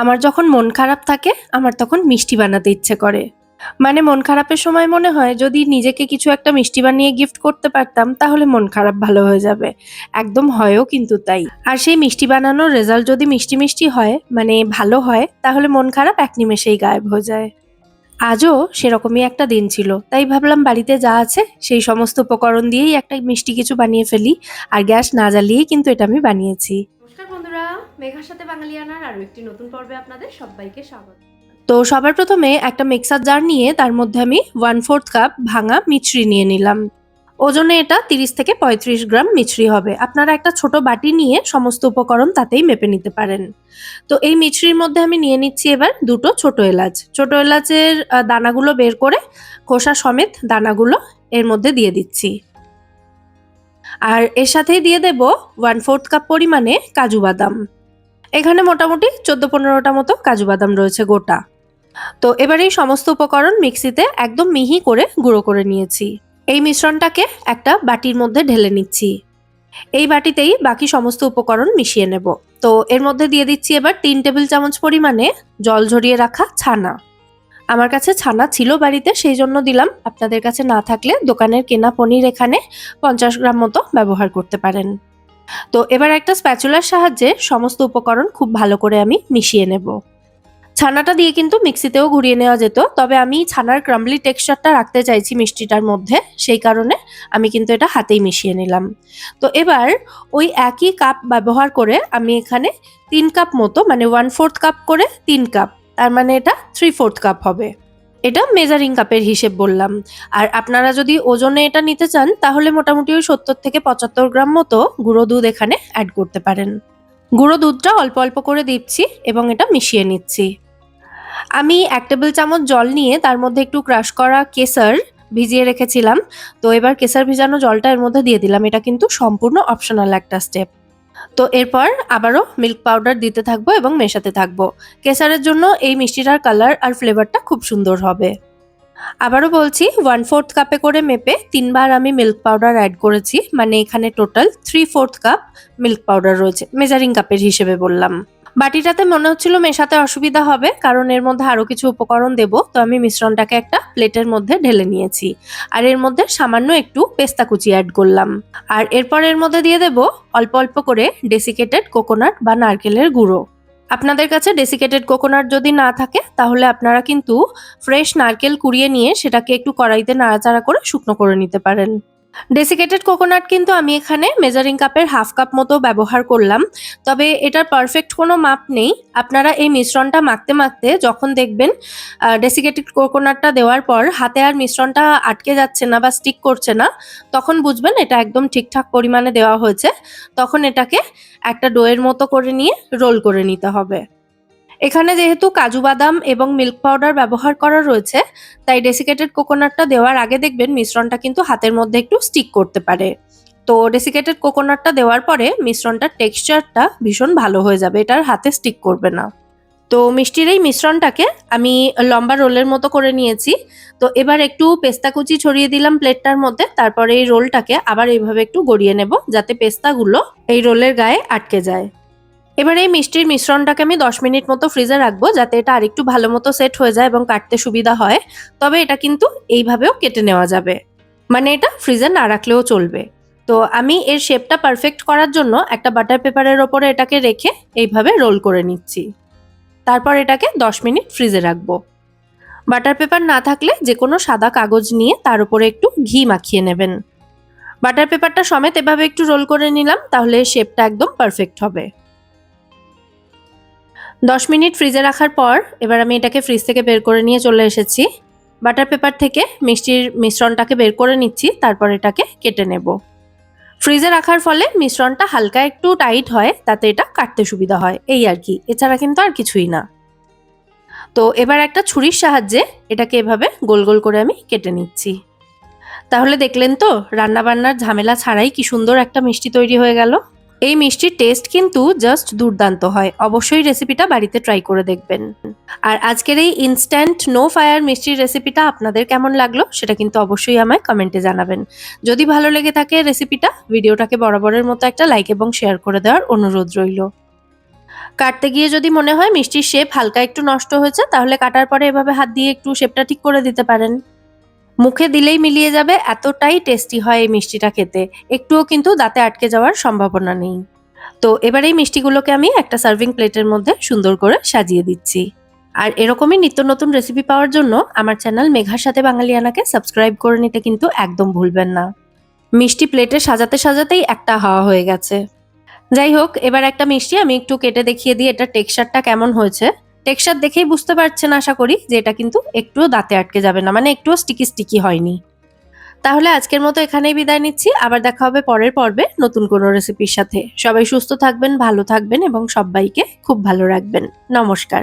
আমার যখন মন খারাপ থাকে, আমার তখন মিষ্টি বানাতে ইচ্ছে করে। মানে মন খারাপের সময় মনে হয়, যদি নিজেকে কিছু একটা মিষ্টি বানিয়ে গিফট করতে পারতাম, তাহলে মন খারাপ ভালো হয়ে যাবে। একদম হয়ও কিন্তু তাই। আর সেই মিষ্টি বানানোর রেজাল্ট যদি মিষ্টি মিষ্টি হয় মানে ভালো হয়, তাহলে মন খারাপ এক নিমেষেই গায়েব হয়ে যায়। আজও সেরকমই একটা দিন ছিল। তাই ভাবলাম বাড়িতে যা আছে, সেই সমস্ত উপকরণ দিয়েই একটা মিষ্টি কিছু বানিয়ে ফেলি। আর গ্যাস না জ্বালিয়েই কিন্তু এটা আমি বানিয়েছি। মেঘার সাথে বাঙালিয়ানার আরও একটি নতুন পর্বে আপনাদের সবাইকে স্বাগত। তো সবার প্রথমে একটা মিক্সার জার নিয়ে তার মধ্যে আমি ওয়ান ফোর্থ কাপ ভাঙা মিছরি নিয়ে নিলাম। ওজনে এটা তিরিশ থেকে পঁয়ত্রিশ গ্রাম মিছরি হবে। আপনারা একটা ছোট বাটি নিয়ে সমস্ত উপকরণ তাতেই মেপে নিতে পারেন। তো এই মিছরির মধ্যে আমি নিয়ে নিচ্ছি এবার দুটো ছোট এলাচ। ছোট এলাচের দানাগুলো বের করে খোসা সমেত দানাগুলো এর মধ্যে দিয়ে দিচ্ছি। আর এর সাথেই দিয়ে দেব ওয়ান ফোর্থ কাপ পরিমাণে কাজু বাদাম। এখানে মোটামুটি চোদ্দ পনেরোটা মতো কাজু বাদাম রয়েছে গোটা। তো এবার এই সমস্ত উপকরণ মিক্সিতে একদম মিহি করে গুঁড়ো করে নিয়েছি। এই মিশ্রণটাকে একটা বাটির মধ্যে ঢেলে নিচ্ছি। এই বাটিতেই বাকি সমস্ত উপকরণ মিশিয়ে নেব। তো এর মধ্যে দিয়ে দিচ্ছি এবার তিন টেবিল চামচ পরিমাণে জল ঝরিয়ে রাখা ছানা। আমার কাছে ছানা ছিল বাড়িতে, সেই জন্য দিলাম। আপনাদের কাছে না থাকলে দোকানের কেনা পনির এখানে পঞ্চাশ গ্রাম মতো ব্যবহার করতে পারেন। তো এবার একটা স্প্যাচুলার সাহায্যে সমস্ত উপকরণ খুব ভালো করে আমি মিশিয়ে নেব। ছানাটা দিয়ে কিন্তু মিক্সিতেও ঘুরিয়ে নেওয়া যেত, তবে আমি ছানার ক্রাম্বলি টেক্সচারটা রাখতে চাইছি মিষ্টিটার মধ্যে, সেই কারণে আমি কিন্তু এটা হাতেই মিশিয়ে নিলাম। তো এবার ওই একই কাপ ব্যবহার করে আমি এখানে তিন কাপ মতো মানে ওয়ান ফোর্থ কাপ করে তিন কাপ তার মানে এটা থ্রি ফোর্থ কাপ হবে। এটা মেজারিং কাপের হিসেব বললাম। আর আপনারা যদি ওজনে এটা নিতে চান, তাহলে মোটামুটি ওই সত্তর থেকে পঁচাত্তর গ্রাম মতো গুঁড়ো দুধ এখানে অ্যাড করতে পারেন। গুঁড়ো দুধটা অল্প অল্প করে দিচ্ছি এবং এটা মিশিয়ে নিচ্ছি। আমি এক টেবিল চামচ জল নিয়ে তার মধ্যে একটু ক্রাশ করা কেসার ভিজিয়ে রেখেছিলাম। তো এবার কেসার ভিজানো জলটা এর মধ্যে দিয়ে দিলাম। এটা কিন্তু সম্পূর্ণ অপশনাল একটা স্টেপ তো এরপর আবারও মিল্ক পাউডার দিতে থাকব এবং মেশাতে থাকব। কেসারের জন্য এই মিষ্টিটার কালার আর ফ্লেভারটা খুব সুন্দর হবে। আবারও বলছি ওয়ান ফোর্থ কাপে করে মেপে তিনবার আমি মিল্ক পাউডার অ্যাড করেছি। মানে এখানে total three fourth cup milk powder রয়েছে মেজারিং কাপের হিসেবে বললাম। বাটিটাতে মনে হচ্ছিল মেশাতে অসুবিধা হবে, কারণ এর মধ্যে আরও কিছু উপকরণ দেব। তো আমি মিশ্রণটাকে একটা প্লেটের মধ্যে ঢেলে নিয়েছি। আর এর মধ্যে সামান্য একটু পেস্তা কুচি অ্যাড করলাম। আর এরপর এর মধ্যে দিয়ে দেব অল্প অল্প করে ডেসিকেটেড কোকোনাট বা নারকেলের গুঁড়ো। আপনাদের কাছে ডেসিকেটেড কোকোনাট যদি না থাকে, তাহলে আপনারা কিন্তু ফ্রেশ নারকেল কুড়িয়ে নিয়ে সেটাকে একটু কড়াইতে নাড়াচাড়া করে শুকনো করে নিতে পারেন। ডেসিকেটেড কোকোনাট কিন্তু আমি এখানে মেজারিং কাপের হাফ কাপ মতো ব্যবহার করলাম। তবে এটার পারফেক্ট কোনো মাপ নেই। আপনারা এই মিশ্রণটা মাখতে মাখতে যখন দেখবেন ডেসিকেটেড কোকোনাটটা দেওয়ার পর হাতে আর মিশ্রণটা আটকে যাচ্ছে না বা স্টিক করছে না, তখন বুঝবেন এটা একদম ঠিকঠাক পরিমাণে দেওয়া হয়েছে। তখন এটাকে একটা ডোয়ের মতো করে নিয়ে রোল করে নিতে হবে। এখানে যেহেতু কাজু বাদাম এবং মিল্ক পাউডার ব্যবহার করা রয়েছে, তাই ডেসিকেটেড কোকোনাটটা দেওয়ার আগে দেখবেন মিশ্রণটা কিন্তু হাতের মধ্যে একটু স্টিক করতে পারে। তো ডেসিকেটেড কোকোনাটটা দেওয়ার পরে মিশ্রণটার টেক্সচারটা ভীষণ ভালো হয়ে যাবে এটার হাতে স্টিক করবে না। তো মিষ্টির এই মিশ্রণটাকে আমি লম্বা রোলের মতো করে নিয়েছি। তো এবার একটু পেস্তা কুচি ছড়িয়ে দিলাম প্লেটটার মধ্যে, তারপরে এই রোলটাকে আবার এইভাবে একটু গড়িয়ে নেব, যাতে পেস্তাগুলো এই রোলের গায়ে আটকে যায়। এবার এই মিষ্টির মিশ্রণটাকে আমি দশ মিনিট মতো ফ্রিজে রাখব যাতে এটা আরেকটু ভালো মতো সেট হয়ে যায় এবং কাটতে সুবিধা হয়। তবে এটা কিন্তু এইভাবেও কেটে নেওয়া যাবে। মানে এটা ফ্রিজে না রাখলেও চলবে। তো আমি এর শেপটা পারফেক্ট করার জন্য একটা বাটার পেপারের ওপরে এটাকে রেখে এইভাবে রোল করে নিচ্ছি। তারপর এটাকে দশ মিনিট ফ্রিজে রাখব। বাটার পেপার না থাকলে যে কোনো সাদা কাগজ নিয়ে তার উপরে একটু ঘি মাখিয়ে নেবেন। বাটার পেপারটা সমেত এভাবে একটু রোল করে নিলাম, তাহলে শেপটা একদম পারফেক্ট হবে। দশ মিনিট ফ্রিজে রাখার পর এবার আমি এটাকে ফ্রিজ থেকে বের করে নিয়ে চলে এসেছি। বাটার পেপার থেকে মিষ্টির মিশ্রণটাকে বের করে নিচ্ছি, তারপর এটাকে কেটে নেব। ফ্রিজে রাখার ফলে মিশ্রণটা হালকা একটু টাইট হয়, তাতে এটা কাটতে সুবিধা হয়, এই আর কি। এছাড়া কিন্তু আর কিছুই না। তো এবার একটা ছুরির সাহায্যে এটাকে এভাবে গোল গোল করে আমি কেটে নিচ্ছি। তাহলে দেখলেন তো, রান্নাবান্নার ঝামেলা ছাড়াই কি সুন্দর একটা মিষ্টি তৈরি হয়ে গেল। এই মিষ্টির টেস্ট কিন্তু জাস্ট দুর্দান্ত হয়। অবশ্যই রেসিপিটা বাড়িতে ট্রাই করে দেখবেন। আর আজকের এই ইনস্ট্যান্ট নো ফায়ার মিষ্টির রেসিপিটা আপনাদের কেমন লাগল সেটা কিন্তু অবশ্যই আমায় কমেন্টে জানাবেন। যদি ভালো লেগে থাকে রেসিপিটা ভিডিওটাকে বরাবরের মতো একটা লাইক এবং শেয়ার করে দেওয়ার অনুরোধ রইল। কাটতে গিয়ে যদি মনে হয় মিষ্টির শেপ হালকা একটু নষ্ট হয়েছে, তাহলে কাটার পরে এভাবে হাত দিয়ে একটু শেপটা ঠিক করে দিতে পারেন। মুখে দিলেই মিলিয়ে যাবে, এতটাই টেস্টি হয় এই মিষ্টিটা খেতে। একটুও কিন্তু দাঁতে আটকে যাওয়ার সম্ভাবনা নেই। তো এবার এই মিষ্টিগুলোকে আমি একটা সার্ভিং প্লেটের মধ্যে সুন্দর করে সাজিয়ে দিচ্ছি। আর এরকমই নিত্য নতুন রেসিপি পাওয়ার জন্য আমার চ্যানেল মেঘার সাথে বাঙালিয়ানাকে সাবস্ক্রাইব করে নিতে কিন্তু একদম ভুলবেন না। মিষ্টি প্লেটে সাজাতে সাজাতেই একটা হাওয়া হয়ে গেছে। যাই হোক, এবার একটা মিষ্টি আমি একটু কেটে দেখিয়ে দিই এটা টেক্সচারটা কেমন হয়েছে। টেক্সচার দেখেই বুঝতে পারছেন আশা করি যে এটা কিন্তু একটুও দাঁতে আটকে যাবে না মানে একটুও স্টিকি স্টিকি হয়নি। তাহলে আজকের মতো এখানেই বিদায় নিচ্ছি, আবার দেখা হবে পরের পর্বে নতুন কোনো রেসিপির সাথে। সবাই সুস্থ থাকবেন, ভালো থাকবেন এবং সবাইকে খুব ভালো রাখবেন। নমস্কার।